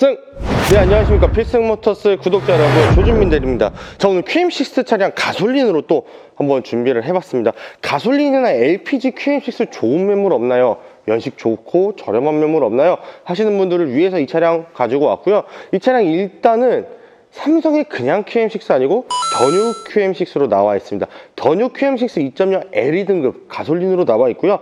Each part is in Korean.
필승! 네 안녕하십니까 필승모터스 구독자 여러분 조준민 대리입니다 자 오늘 QM6 차량 가솔린으로 또 한번 준비를 해봤습니다 가솔린이나 LPG QM6 좋은 매물 없나요? 연식 좋고 저렴한 매물 없나요? 하시는 분들을 위해서 이 차량 가지고 왔고요 이 차량 일단은 삼성의 그냥 QM6 아니고 더뉴 QM6로 나와 있습니다 더뉴 QM6 2.0 LE 등급 가솔린으로 나와 있고요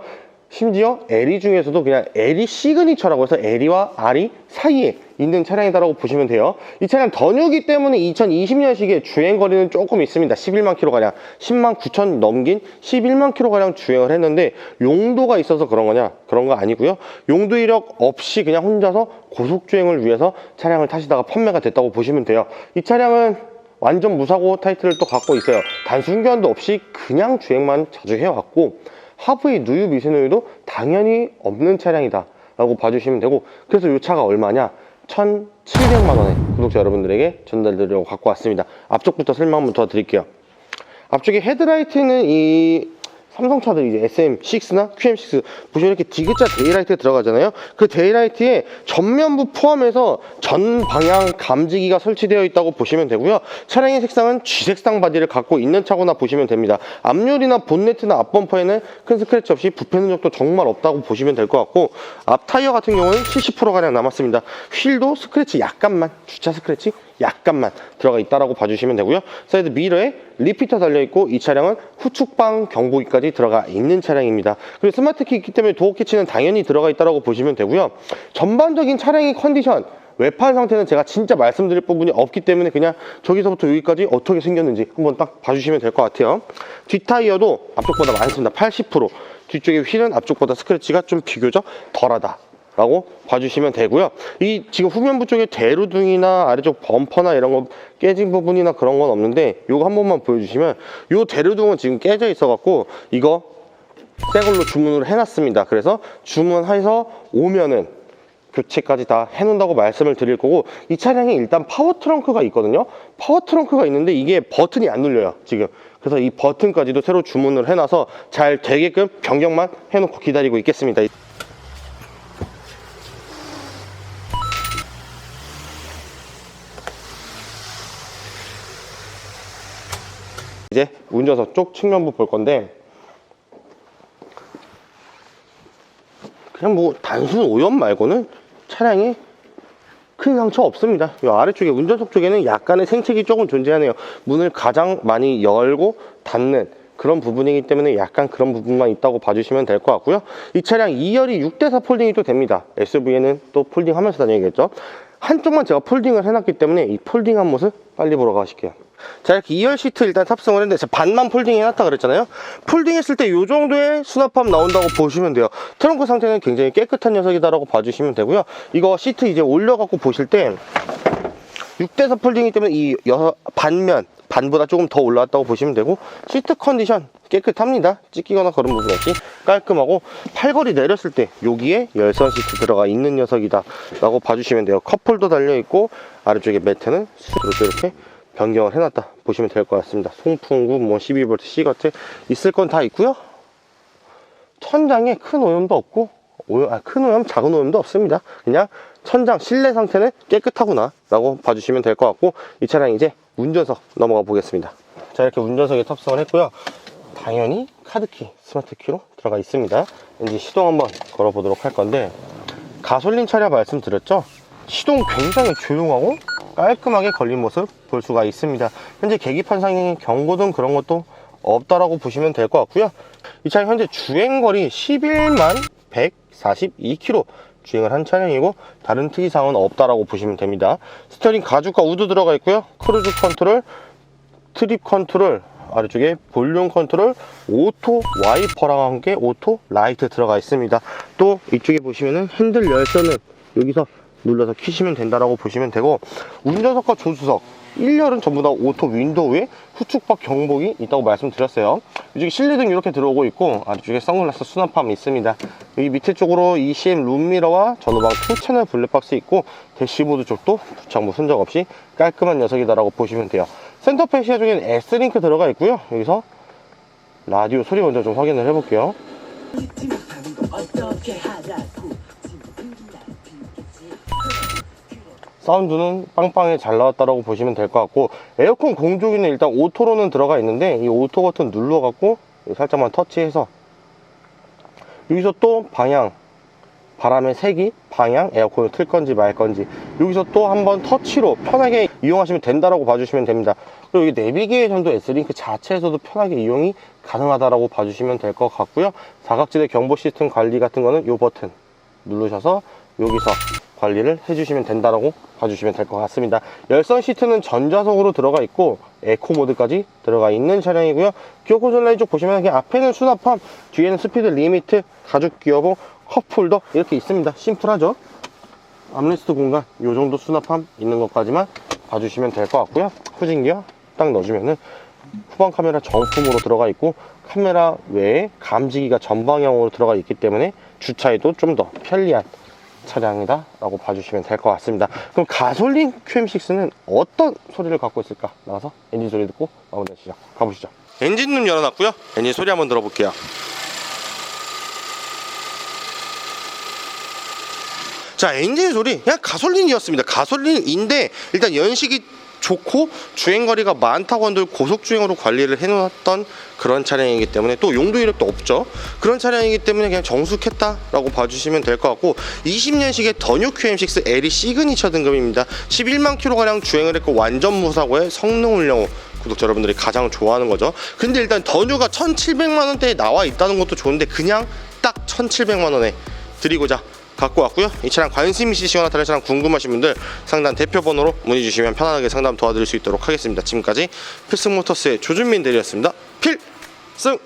심지어 LE 중에서도 그냥 LE 시그니처라고 해서 LE와 RE 사이에 있는 차량이다라고 보시면 돼요. 이 차량 더뉴기 때문에 2020년식에 주행 거리는 조금 있습니다. 11만 킬로가량, 10만 9천 넘긴 11만 킬로가량 주행을 했는데 용도가 있어서 그런 거냐? 그런 거 아니고요. 용도 이력 없이 그냥 혼자서 고속 주행을 위해서 차량을 타시다가 판매가 됐다고 보시면 돼요. 이 차량은 완전 무사고 타이틀을 또 갖고 있어요. 단순 견도 없이 그냥 주행만 자주 해왔고 하부의 누유 미세누유도 당연히 없는 차량이다 라고 봐주시면 되고 그래서 이 차가 얼마냐? 1,700만 원에 구독자 여러분들에게 전달드리려고 갖고 왔습니다. 앞쪽부터 설명 한번 더 드릴게요. 앞쪽에 헤드라이트는 이 삼성차들 이제 SM6나 QM6 보시면 이렇게 디귿자 데이라이트 들어가잖아요. 그 데이라이트에 전면부 포함해서 전 방향 감지기가 설치되어 있다고 보시면 되고요. 차량의 색상은 쥐색상 바디를 갖고 있는 차고나 보시면 됩니다. 앞유리나 본네트나 앞범퍼에는 큰 스크래치 없이 부패 흔적도 정말 없다고 보시면 될 것 같고 앞 타이어 같은 경우는 70%가량 남았습니다. 휠도 스크래치 약간만 주차 스크래치 약간만 들어가 있다라고 봐주시면 되고요. 사이드 미러에 리피터 달려있고 이 차량은 후축방 경보기까지 들어가 있는 차량입니다. 그리고 스마트키 있기 때문에 도어 캐치는 당연히 들어가 있다라고 보시면 되고요. 전반적인 차량의 컨디션 외판 상태는 제가 진짜 말씀드릴 부분이 없기 때문에 그냥 저기서부터 여기까지 어떻게 생겼는지 한번 딱 봐주시면 될 것 같아요. 뒷타이어도 앞쪽보다 많습니다. 80% 뒤쪽의 휠은 앞쪽보다 스크래치가 좀 비교적 덜하다. 라고 봐주시면 되고요. 이 지금 후면부 쪽에 대루등이나 아래쪽 범퍼나 이런 거 깨진 부분이나 그런 건 없는데 이거 한 번만 보여주시면 이 대루등은 지금 깨져 있어 갖고 이거 새 걸로 주문을 해놨습니다. 그래서 주문해서 오면은 교체까지 다 해놓는다고 말씀을 드릴 거고 이 차량에 일단 파워 트렁크가 있거든요. 파워 트렁크가 있는데 이게 버튼이 안 눌려요. 지금. 그래서 이 버튼까지도 새로 주문을 해놔서 잘 되게끔 변경만 해놓고 기다리고 있겠습니다. 이제 운전석 쪽 측면부 볼 건데 그냥 뭐 단순 오염 말고는 차량에 큰 상처 없습니다. 이 아래쪽에 운전석 쪽에는 약간의 생색이 조금 존재하네요. 문을 가장 많이 열고 닫는 그런 부분이기 때문에 약간 그런 부분만 있다고 봐주시면 될 것 같고요. 이 차량 2열이 6대4 폴딩이 또 됩니다. SUV에는 또 폴딩 하면서 다녀야겠죠. 한쪽만 제가 폴딩을 해놨기 때문에 이 폴딩한 모습 빨리 보러 가실게요. 자 이렇게 2열 시트 일단 탑승을 했는데 반만 폴딩 해 놨다 그랬잖아요. 폴딩 했을 때 이 정도의 수납함 나온다고 보시면 돼요. 트렁크 상태는 굉장히 깨끗한 녀석이다 라고 봐주시면 되고요. 이거 시트 이제 올려갖고 보실 때 6대4 폴딩이기 때문에 이 여, 반면 반보다 조금 더 올라왔다고 보시면 되고 시트 컨디션 깨끗합니다. 찢기거나 그런 부분 없이 깔끔하고 팔걸이 내렸을 때 여기에 열선 시트 들어가 있는 녀석이다 라고 봐주시면 돼요. 컵홀더 달려있고 아래쪽에 매트는 이렇게 변경을 해놨다 보시면 될 것 같습니다. 송풍구 뭐 12V C거트 있을 건 다 있고요. 천장에 큰 오염도 없고 오염, 아, 큰 오염 작은 오염도 없습니다. 그냥 천장 실내 상태는 깨끗하구나 라고 봐주시면 될 것 같고 이 차량 이제 운전석 넘어가 보겠습니다. 자 이렇게 운전석에 탑승을 했고요. 당연히 카드키 스마트키로 들어가 있습니다. 이제 시동 한번 걸어 보도록 할 건데 가솔린 차량 말씀드렸죠? 시동 굉장히 조용하고 깔끔하게 걸린 모습 볼 수가 있습니다. 현재 계기판상에 경고등 그런 것도 없다라고 보시면 될 것 같고요. 이 차량 현재 주행거리 11만 142km 주행을 한 차량이고 다른 특이사항은 없다라고 보시면 됩니다. 스티어링 가죽과 우드 들어가 있고요. 크루즈 컨트롤 트립 컨트롤 아래쪽에 볼륨 컨트롤 오토 와이퍼랑 함께 오토 라이트 들어가 있습니다. 또 이쪽에 보시면은 핸들 열선은 여기서 눌러서 키시면 된다라고 보시면 되고 운전석과 조수석. 1열은 전부 다 오토 윈도우에 후축박 경보기 있다고 말씀드렸어요. 이쪽에 실내등 이렇게 들어오고 있고 아래쪽에 선글라스 수납함 있습니다. 여기 밑에 쪽으로 ECM 룸미러와 전후방 2채널 블랙박스 있고 대시보드 쪽도 부착물 흔적 없이 깔끔한 녀석이다라고 보시면 돼요. 센터페 시야 쪽에는 S링크 들어가 있고요. 여기서 라디오 소리 먼저 좀 확인을 해볼게요 사운드는 빵빵하게 잘 나왔다라고 보시면 될 것 같고 에어컨 공조기는 일단 오토로는 들어가 있는데 이 오토 버튼 눌러갖고 살짝만 터치해서 여기서 또 방향 바람의 색이 방향 에어컨을 틀 건지 말 건지 여기서 또 한번 터치로 편하게 이용하시면 된다라고 봐주시면 됩니다. 그리고 여기 내비게이션도 S링크 자체에서도 편하게 이용이 가능하다라고 봐주시면 될 것 같고요. 사각지대 경보 시스템 관리 같은 거는 이 버튼 누르셔서 여기서 관리를 해주시면 된다라고 봐주시면 될 것 같습니다. 열선 시트는 전자석으로 들어가 있고 에코 모드까지 들어가 있는 차량이고요. 기어 콘솔 라인 쪽 보시면 앞에는 수납함 뒤에는 스피드 리미트 가죽 기어봉 컵홀더 이렇게 있습니다. 심플하죠? 암레스트 공간 이 정도 수납함 있는 것까지만 봐주시면 될 것 같고요. 후진 기어 딱 넣어주면은 후방 카메라 정품으로 들어가 있고 카메라 외에 감지기가 전방향으로 들어가 있기 때문에 주차에도 좀 더 편리한 차량이다 라고 봐주시면 될 것 같습니다. 그럼 가솔린 QM6는 어떤 소리를 갖고 있을까? 나가서 엔진 소리 듣고 마무리 하시죠. 가보시죠. 엔진 문 열어놨고요. 엔진 소리 한번 들어볼게요. 자 엔진 소리 그냥 가솔린이었습니다. 가솔린인데 일단 연식이 좋고 주행거리가 많다고 한들 고속주행으로 관리를 해놓았던 그런 차량이기 때문에 또 용도 이력도 없죠. 그런 차량이기 때문에 그냥 정숙했다라고 봐주시면 될 것 같고 20년식의 더뉴 QM6 L이 시그니처 등급입니다. 11만 킬로가량 주행을 했고 완전 무사고의 성능 훌륭 구독자 여러분들이 가장 좋아하는 거죠. 근데 일단 더뉴가 1700만 원대에 나와 있다는 것도 좋은데 그냥 딱 1700만 원에 드리고자 갖고 왔고요. 이 차량 관심 있으시거나 다른 차량 궁금하신 분들 상단 대표 번호로 문의 주시면 편안하게 상담 도와드릴 수 있도록 하겠습니다. 지금까지 필승모터스의 조준민 대리였습니다. 필승!